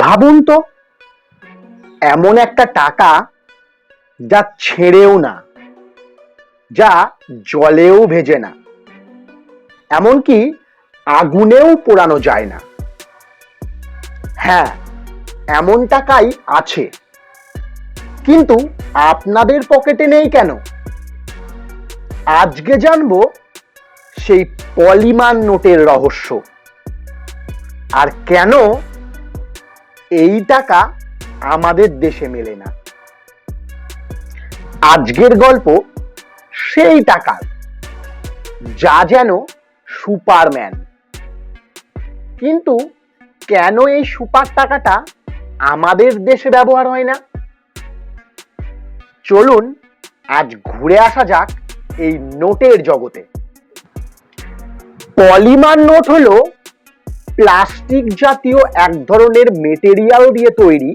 ভাবুন তো, এমন একটা টাকা যা ছেড়েও না, যা জলেও ভেজে না, এমনকি আগুনেও পোড়ানো যায় না। হ্যাঁ এমন টাকাই আছে, কিন্তু আপনাদের পকেটে নেই কেন? আজকে জানব সেই পলিমান নোটের রহস্য। আর কেন এই টাকা আমাদের দেশে মেলে না। আজকের গল্প সেই টাকার যা যেন সুপারম্যান। কিন্তু কেন এই সুপার টাকাটা আমাদের দেশে ব্যবহার হয় না? চলুন আজ ঘুরে আসা যাক এই নোটের জগতে। পলিমার নোট হলো প্লাস্টিক জাতীয় এক ধরনের মেটেরিয়াল দিয়ে তৈরি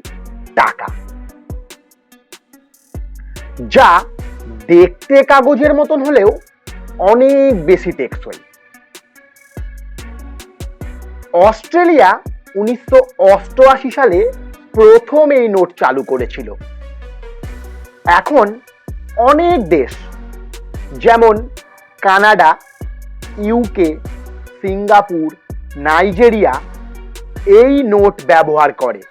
টাকা। যা দেখতে কাগজের মতন হলেও অনেক বেশি টেকসই। অস্ট্রেলিয়া উনিশশো অষ্টআশি সালে প্রথম এই নোট চালু করেছিল। এখন অনেক দেশ, যেমন কানাডা, ইউকে, সিঙ্গাপুর নাইজেরিয়া এই নোট ব্যবহার করে।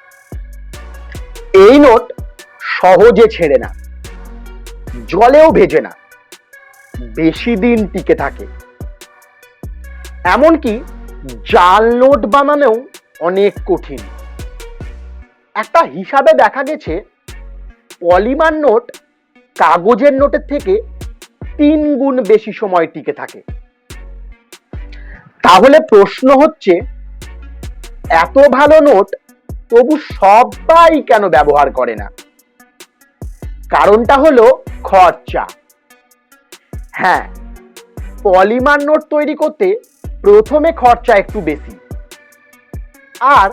এই নোট সহজে ছেড়ে না, জলেও ভেজে না, বেশি দিন টিকে থাকে। এমনকি জাল নোট বানানোও অনেক কঠিন। একটা হিসাবে দেখা গেছে, পলিমার নোট কাগজের নোটের থেকে তিন গুণ বেশি সময় টিকে থাকে। তাহলে প্রশ্ন হচ্ছে, এত ভালো নোট তবু সবাই কেন ব্যবহার করে না? কারণটা হলো খরচা। হ্যাঁ পলিমার নোট তৈরি করতে প্রথমে খরচা একটু বেশি। আর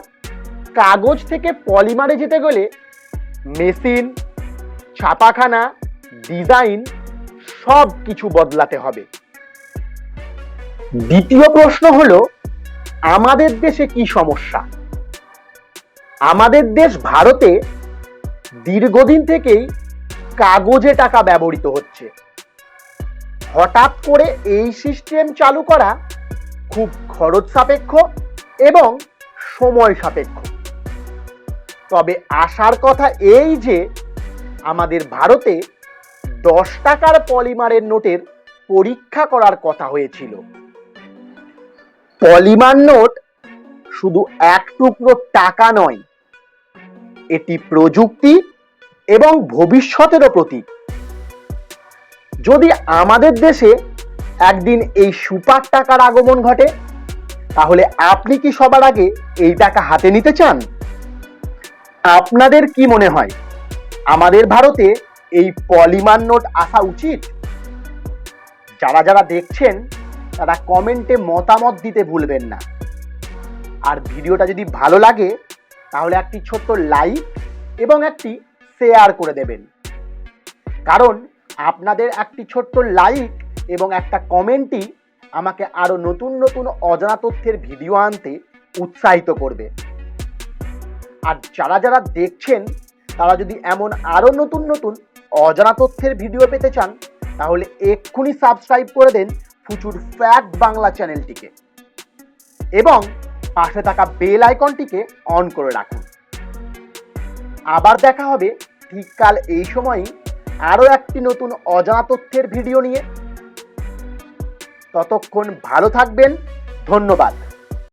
কাগজ থেকে পলিমারে যেতে গেলে মেশিন, ছাপাখানা, ডিজাইন সব কিছু বদলাতে হবে। দ্বিতীয় প্রশ্ন হলো, আমাদের দেশে কি সমস্যা? আমাদের দেশ ভারতে দীর্ঘদিন থেকেই কাগজে টাকা ব্যবহৃত হচ্ছে। হঠাৎ করে এই সিস্টেম চালু করা খুব খরচ সাপেক্ষ এবং সময় সাপেক্ষ। তবে আসার কথা এই যে, আমাদের ভারতে দশ টাকার পলিমারের নোটের পরীক্ষা করার কথা হয়েছিল। পলিমার নোট শুধু এক টুকরো টাকা নয়, এটি প্রযুক্তি এবং ভবিষ্যতেরও প্রতীক। যদি আমাদের দেশে একদিন এই সুপার টাকার আগমন ঘটে, তাহলে আপনি কি সবার আগে এই টাকা হাতে নিতে চান? আপনাদের কি মনে হয়, আমাদের ভারতে এই পলিমার নোট আসা উচিত? যারা যারা দেখছেন তারা কমেন্টে মতামত দিতে ভুলবেন না। আর ভিডিওটা যদি ভালো লাগে, তাহলে একটি ছোট্ট লাইক এবং একটি শেয়ার করে দেবেন। কারণ আপনাদের একটি ছোট্ট লাইক এবং একটা কমেন্টই আমাকে আরও নতুন নতুন অজানা তথ্যের ভিডিও আনতে উৎসাহিত করবে। আর যারা যারা দেখছেন, তারা যদি এমন আরও নতুন নতুন অজানা তথ্যের ভিডিও পেতে চান, তাহলে এক্ষুনি সাবস্ক্রাইব করে দেন ফুচুর ফ্যাক্ট বাংলা চ্যানেলটিকে এবং পাশে থাকা বেল আইকনটিকে অন করে রাখুন। আবার দেখা হবে ঠিক কাল এই সময়ই আরও একটি নতুন অজানা তথ্যের ভিডিও নিয়ে। ততক্ষণ ভালো থাকবেন, ধন্যবাদ।